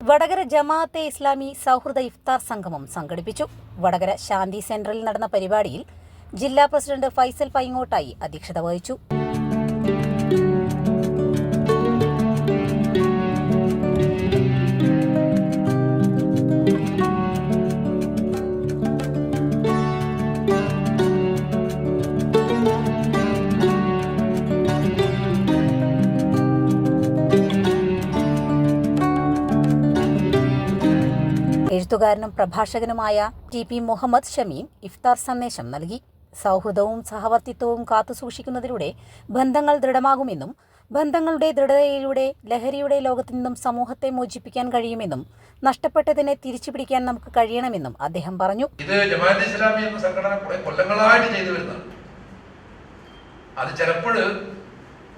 Vadakara Jamaat-e Islami സൗഹൃദ ഇഫ്താർ സംഗമം സംഘടിപ്പിച്ചു. വടകര ശാന്തി സെന്ററിൽ നടന്ന പരിപാടിയിൽ ജില്ലാ പ്രസിഡന്റ് ഫൈസൽ പൈങ്ങോട്ടായി അധ്യക്ഷത വഹിച്ചു. എഴുത്തുകാരനും പ്രഭാഷകനുമായ ടി പി മുഹമ്മദ് ഷമീം ഇഫ്താർ സന്ദേശം നൽകി. സൗഹൃദവും സഹവർത്തിത്വവും കാത്തുസൂക്ഷിക്കുന്നതിലൂടെ ബന്ധങ്ങൾ ദൃഢമാകുമെന്നും ബന്ധങ്ങളുടെ ദൃഢതയിലൂടെ ലഹരിയുടെ ലോകത്തു നിന്നും സമൂഹത്തെ മോചിപ്പിക്കാൻ കഴിയുമെന്നും നഷ്ടപ്പെട്ടതിനെ തിരിച്ചു പിടിക്കാൻ നമുക്ക് കഴിയണമെന്നും അദ്ദേഹം പറഞ്ഞു. ഇത് ഇസ്ലാമി എന്ന സംഘടന കുറെ കൊല്ലങ്ങളായിട്ട് ചെയ്തു വരുന്നതാണ്. അത് ചിലപ്പോൾ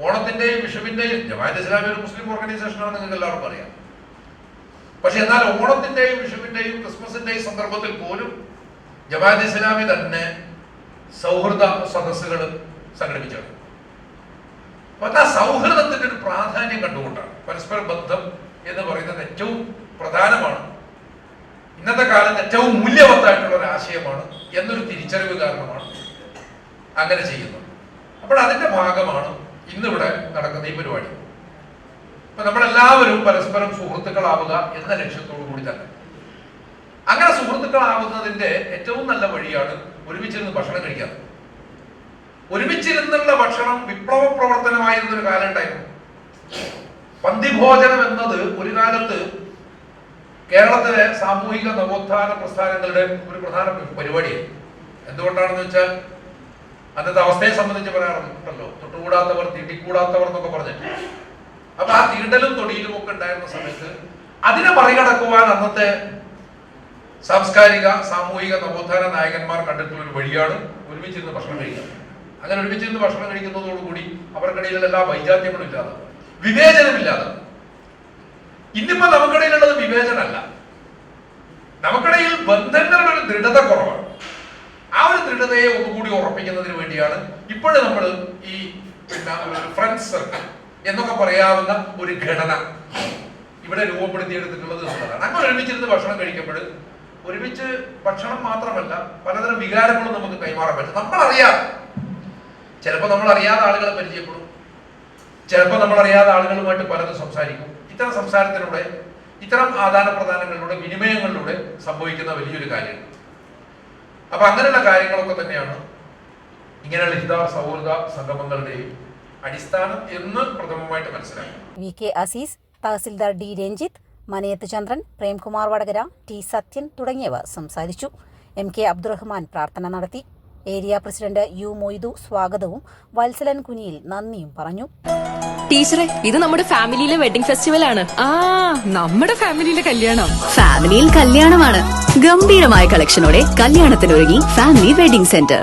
ഓണത്തിന്റെയും വിഷുവിന്റെയും ജമാഅത്ത് ഇസ്ലാമി ഒരു മുസ്ലിം ഓർഗനൈസേഷനാണ് നിങ്ങൾക്ക് എല്ലാവർക്കും അറിയാം. പക്ഷെ എന്നാൽ ഓണത്തിന്റെയും വിഷുവിന്റെയും ക്രിസ്മസിന്റെയും സന്ദർഭത്തിൽ പോലും ജമാഅത്ത് ഇസ്ലാമി തന്നെ സൗഹൃദ സദസ്സുകൾ സംഘടിപ്പിച്ചാണ് അപ്പൊ ആ സൗഹൃദത്തിന്റെ ഒരു പ്രാധാന്യം കണ്ടുകൊണ്ടാണ്. പരസ്പര ബന്ധം എന്ന് പറയുന്നത് ഏറ്റവും പ്രധാനമാണ്. ഇന്നത്തെ കാലത്ത് ഏറ്റവും മൂല്യവത്തായിട്ടുള്ള ഒരു ആശയമാണ് എന്നൊരു തിരിച്ചറിവ് കാരണമാണ് അങ്ങനെ ചെയ്യുന്നത്. അപ്പോൾ അതിന്റെ ഭാഗമാണ് ഇന്നിവിടെ നടക്കുന്ന ഈ പരിപാടി. അപ്പൊ നമ്മളെല്ലാവരും പരസ്പരം സുഹൃത്തുക്കളാവുക എന്ന ലക്ഷ്യത്തോടു കൂടി തന്നെ. അങ്ങനെ സുഹൃത്തുക്കളാവുന്നതിന്റെ ഏറ്റവും നല്ല വഴിയാണ് ഒരുമിച്ചിരുന്ന് ഭക്ഷണം കഴിക്കാൻ. ഒരുമിച്ചിരുന്നുള്ള ഭക്ഷണം വിപ്ലവ പ്രവർത്തനമായിരുന്ന ഒരു കാലം ഉണ്ടായിരുന്നു. പന്തിഭോജനം എന്നത് ഒരു കാലത്ത് കേരളത്തിലെ സാമൂഹിക നവോത്ഥാന പ്രസ്ഥാനങ്ങളുടെ ഒരു പ്രധാന പരിപാടിയാണ് എന്തുകൊണ്ടാണെന്ന് വെച്ചാൽ അന്നത്തെ അവസ്ഥയെ സംബന്ധിച്ച് പറയാറുണ്ടല്ലോ. തൊട്ടുകൂടാത്തവർ തീട്ടിക്കൂടാത്തവർ എന്നൊക്കെ പറഞ്ഞിട്ട്. അപ്പൊ ആ തീണ്ടലും തൊടിയിലും ഒക്കെ ഉണ്ടായിരുന്ന സമയത്ത് അതിനെ മറികടക്കുവാൻ അന്നത്തെ സാംസ്കാരിക സാമൂഹിക നവോത്ഥാന നായകന്മാർ കണ്ടിട്ടുള്ള ഒരു വഴിയാണ് ഒരുമിച്ചിരുന്ന് ഭക്ഷണം കഴിക്കുക. അങ്ങനെ ഒരുമിച്ചിരുന്ന് ഭക്ഷണം കഴിക്കുന്നതോടുകൂടി അവർക്കിടയിലുള്ള എല്ലാ വൈജാത്യങ്ങളും ഇല്ലാതെ വിവേചനമില്ലാതെ ഇന്നിപ്പോ നമുക്കിടയിലുള്ളത് വിവേചനമല്ല. നമുക്കിടയിൽ ബന്ധങ്ങളുടെ ഒരു ദൃഢത കുറവാണ്. ആ ഒരു ദൃഢതയെ ഒന്നുകൂടി ഉറപ്പിക്കുന്നതിന് വേണ്ടിയാണ് ഇപ്പോഴും നമ്മൾ ഈ ഫ്രണ്ട്സ് സർക്കിൾ എന്നൊക്കെ പറയാവുന്ന ഒരു ഘടന. ഇവിടെ രൂപപ്പെടുത്തിയെടുത്തിട്ടുള്ളത് എന്നുള്ളതാണ് അങ്ങനെ ഒരുമിച്ചിരുന്ന് ഭക്ഷണം കഴിക്കുമ്പോൾ ഒരുമിച്ച് ഭക്ഷണം മാത്രമല്ല പലതരം വികാരങ്ങളും നമുക്ക് കൈമാറാൻ പറ്റും. നമ്മളറിയാം. ചിലപ്പോൾ നമ്മൾ അറിയാതെ ആളുകളെ പരിചയപ്പെടും. ചിലപ്പോൾ നമ്മൾ അറിയാതെ ആളുകളുമായിട്ട് പലതും സംസാരിക്കും. ഇത്തരം സംസാരത്തിലൂടെ ഇത്തരം ആദാന പ്രദാനങ്ങളിലൂടെ വിനിമയങ്ങളിലൂടെ സംഭവിക്കുന്ന വലിയൊരു കാര്യമാണ് അപ്പൊ അങ്ങനെയുള്ള കാര്യങ്ങളൊക്കെ തന്നെയാണ് ഇങ്ങനെയുള്ള ഹിതാർ സൗഹൃദ സംഗമങ്ങളുടെയും അടിസ്ഥാനം എന്ന് പ്രഥമമായിട്ട് മനസ്സിലാക്കി V K Azeez tahsildar D Ranjith Manayath Chandran Premkumar Vadakara T Sathyan തുടങ്ങിയവർ സംസാരിച്ചു. എം കെ അബ്ദുറഹ്മാൻ പ്രാർത്ഥന നടത്തി. ഏരിയ പ്രസിഡന്റ് യു മൊയ്തു സ്വാഗതവും വത്സലൻ കുനിയിൽ നന്ദിയും പറഞ്ഞു. ടീച്ചറെ ഇത് നമ്മുടെ ഫാമിലിയിലെ വെഡിംഗ് ഫെസ്റ്റിവൽ ആണ്. ആ നമ്മുടെ ഫാമിലിയിലെ കല്യാണം. ഫാമിലിയിൽ കല്യാണമാണ്. ഗംഭീരമായ കളക്ഷനോടെ കല്യാണത്തിനൊരുങ്ങി ഫാമിലി വെഡിംഗ് സെന്റർ.